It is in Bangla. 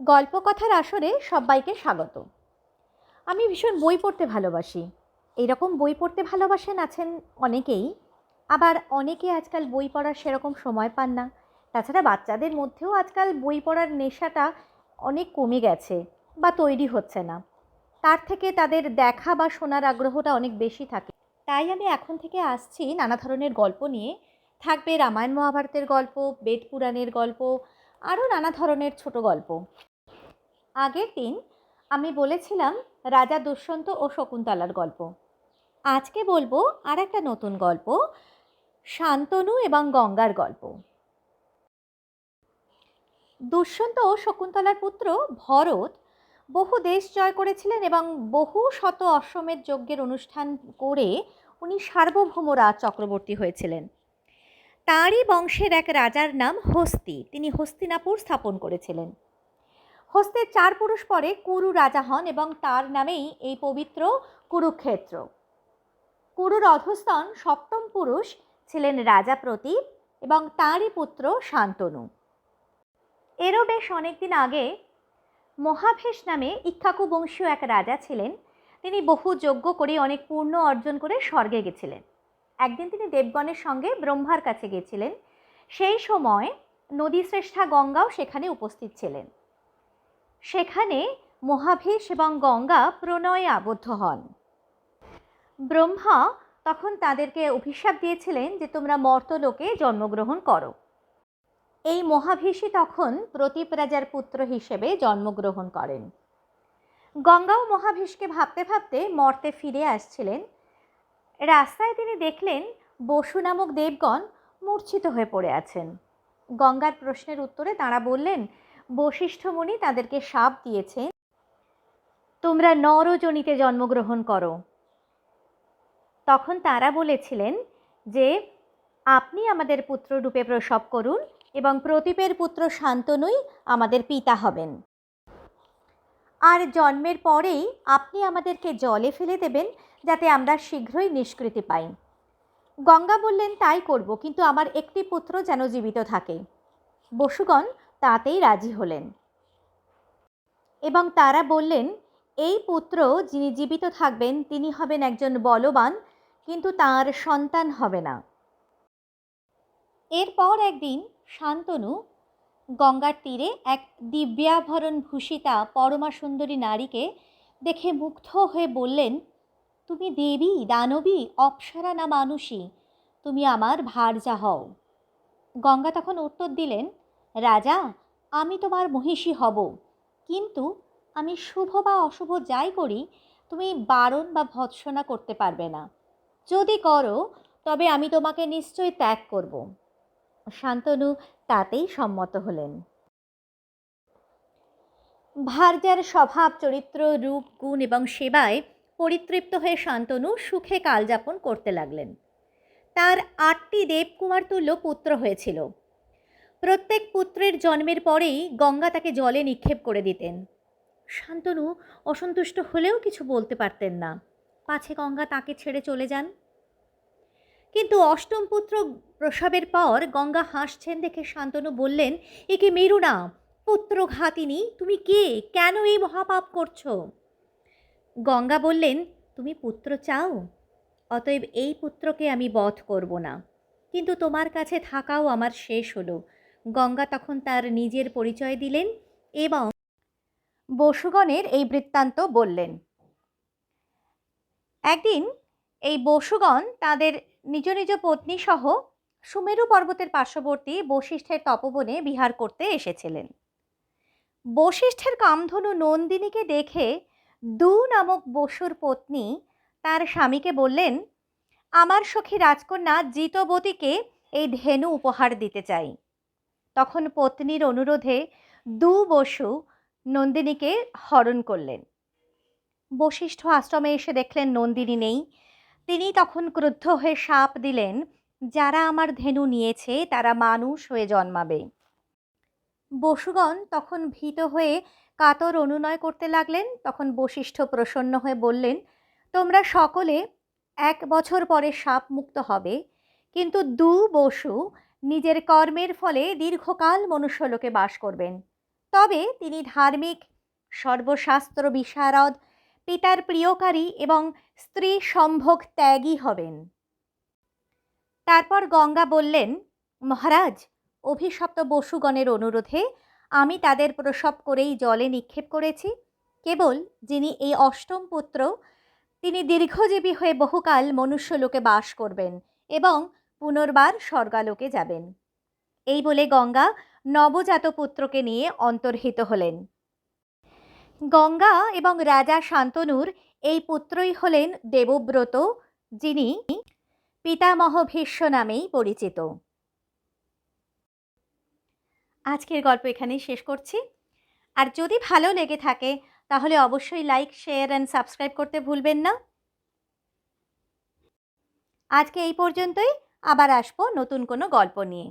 গল্পকথার আসরে সবাইকে স্বাগত। আমি ভীষণ বই পড়তে ভালোবাসি। এইরকম বই পড়তে ভালোবাসেন আছেন অনেকেই। আবার অনেকে আজকাল বই পড়ার সেরকম সময় পান না। তাছাড়া বাচ্চাদের মধ্যেও আজকাল বই পড়ার নেশাটা অনেক কমে গেছে বা তৈরি হচ্ছে না। তার থেকে তাদের দেখা বা শোনার আগ্রহটা অনেক বেশি থাকে। তাই আমি এখন থেকে আসছি নানা ধরনের গল্প নিয়ে। থাকবে রামায়ণ মহাভারতের গল্প বেদ পুরাণের গল্প আরও নানা ধরনের ছোট গল্প। আগের দিন আমি বলেছিলাম রাজা দুষ্যন্ত ও শকুন্তলার গল্প। আজকে বলব আর একটা নতুন গল্প, শান্তনু এবং গঙ্গার গল্প। দুষ্যন্ত ও শকুন্তলার পুত্র ভরত বহু দেশ জয় করেছিলেন এবং বহু শত অশ্বমেধ যজ্ঞের অনুষ্ঠান করে উনি সার্বভৌম রাজ চক্রবর্তী হয়েছিলেন। তাঁরই বংশের এক রাজার নাম হস্তি। তিনি হস্তিনাপুর স্থাপন করেছিলেন। হস্তের চার পুরুষ পরে কুরু রাজা হন এবং তার নামেই এই পবিত্র কুরুক্ষেত্র। কুরুর অধস্তন সপ্তম পুরুষ ছিলেন রাজা প্রতীপ এবং তাঁরই পুত্র শান্তনু। এরও বেশ অনেকদিন আগে মহাভেশ নামে ইক্ষাকু বংশীয় এক রাজা ছিলেন। তিনি বহু যজ্ঞ করে অনেক পূর্ণ অর্জন করে স্বর্গে গেছিলেন। একদিন তিনি দেবগণের সঙ্গে ব্রহ্মার কাছে গেছিলেন। সেই সময় নদী শ্রেষ্ঠা গঙ্গাও সেখানে উপস্থিত ছিলেন। সেখানে মহাভেশ এবং গঙ্গা প্রণয়ে আবদ্ধ হন। ব্রহ্মা তখন তাদেরকে অভিশাপ দিয়েছিলেন যে তোমরা মর্তলোকে জন্মগ্রহণ করো। এই মহাভেশী তখন প্রতীপ রাজার পুত্র হিসেবে জন্মগ্রহণ করেন। গঙ্গাও মহাভীষকে ভাবতে ভাবতে মর্তে ফিরে আসছিলেন রাস্তায় তিনি দেখলেন বসু নামক দেবগণ মূর্ছিত হয়ে পড়ে আছেন। গঙ্গার প্রশ্নের উত্তরে তাঁরা বললেন, বশিষ্ঠ মুনি তাদেরকে সাপ দিয়েছেন। তোমরা নরজনীতে জন্মগ্রহণ করো। তখন তারা বলেছিলেন যে, আপনি আমাদের পুত্ররূপে প্রসব করুন এবং প্রতীপের পুত্র শান্তনুই আমাদের পিতা হবেন। আর জন্মের পরেই আপনি আমাদেরকে জলে ফেলে দেবেন যাতে আমরা শীঘ্রই নিষ্কৃতি পাই। গঙ্গা বললেন, তাই করব, কিন্তু আমার একটি পুত্র যেন জীবিত থাকে। বসুগণ তাতেই রাজি হলেন। এবং তারা বললেন, এই পুত্র যিনি জীবিত থাকবেন, তিনি হবেন একজন বলবান, কিন্তু তার সন্তান হবে না। এরপর একদিন শান্তনু গঙ্গার তীরে এক দিব্যাভরণ ভূষিতা পরমা সুন্দরী নারীকে দেখে মুগ্ধ হয়ে বললেন তুমি দেবী, দানবী, অপ্সরা না মানুষী? তুমি আমার ভারজা হও। গঙ্গা তখন উত্তর দিলেন, রাজা, আমি তোমার মহিষী হব। কিন্তু আমি শুভ বা অশুভ যাই করি, তুমি বারণ বা ভৎসনা করতে পারবে না। যদি করো, তবে আমি তোমাকে নিশ্চয়ই ত্যাগ করব শান্তনু তাতেই সম্মত হলেন। ভার্যার স্বভাব, চরিত্র, রূপ, গুণ এবং সেবায় পরিতৃপ্ত হয়ে শান্তনু সুখে কালযাপন করতে লাগলেন। তার আটটি দেবকুমার তুল্য পুত্র হয়েছিল। প্রত্যেক পুত্রের জন্মের পরেই গঙ্গা তাকে জলে নিক্ষেপ করে দিতেন। শান্তনু অসন্তুষ্ট হলেও কিছু বলতে পারতেন না। পাছে গঙ্গা তাকে ছেড়ে চলে যান। কিন্তু অষ্টম পুত্র প্রসবের পর গঙ্গা হাসছেন দেখে শান্তনু বললেন একে মেরু না পুত্র ঘাতিনী তুমি কে? কেন এই মহাপাপ করছ? গঙ্গা বললেন, তুমি পুত্র চাও? অতএব এই পুত্রকে আমি বধ করব না। কিন্তু তোমার কাছে থাকাও আমার শেষ হলো। গঙ্গা তখন তার নিজের পরিচয় দিলেন এবং বসুগণের এই বৃত্তান্ত বললেন। একদিন এই বসুগণ তাদের নিজ নিজ পত্নী সহ সুমেরু পর্বতের পার্শ্ববর্তী বশিষ্ঠের তপবনে বিহার করতে এসেছিলেন। বশিষ্ঠের কামধনু নন্দিনীকে দেখে দু নামক বসুর পত্নী তার স্বামীকে বললেন, আমার সখী রাজকন্যা জিতবতীকে এই ধেনু উপহার দিতে চাই। তখন পত্নীর অনুরোধে দু বসু নন্দিনীকে হরণ করলেন। বশিষ্ঠ আশ্রমে এসে দেখলেন নন্দিনী নেই। তিনি তখন ক্রুদ্ধ হয়ে সাপ দিলেন, যারা আমার ধেনু নিয়েছে, তারা মানুষ হয়ে জন্মাবে। বসুগণ তখন ভীত হয়ে কাতর অনুনয় করতে লাগলেন, তখন বশিষ্ঠ প্রসন্ন হয়ে বললেন, তোমরা সকলে এক বছর পরে সাপ মুক্ত হবে, কিন্তু দু বসু নিজের কর্মের ফলে দীর্ঘকাল মনুষ্যলোকে বাস করবেন। তবে তিনি ধার্মিক, সর্বশাস্ত্র বিশারদ, পিতার প্রিয়কারী এবং স্ত্রী সম্ভোগ ত্যাগী হবেন। তারপর গঙ্গা বললেন, মহারাজ, অভিশপ্ত বসুগণের অনুরোধে আমি তাদের প্রসব করেই জলে নিক্ষেপ করেছি। কেবল যিনি এই অষ্টম পুত্র, তিনি দীর্ঘজীবী হয়ে বহুকাল মনুষ্যলোকে বাস করবেন এবং পুনর্বার স্বর্গালোকে যাবেন। এই বলে গঙ্গা নবজাত পুত্রকে নিয়ে অন্তর্হিত হলেন। গঙ্গা এবং রাজা শান্তনুর এই পুত্রই হলেন দেবব্রত, যিনি পিতামহ ভীষ্ম নামেই পরিচিত। আজকের গল্প এখানেই শেষ করছি। আর যদি ভালো লেগে থাকে, তাহলে অবশ্যই লাইক শেয়ার অ্যান্ড সাবস্ক্রাইব করতে ভুলবেন না। আজকে এই পর্যন্তই। আবার আসব নতুন কোনো গল্প নিয়ে।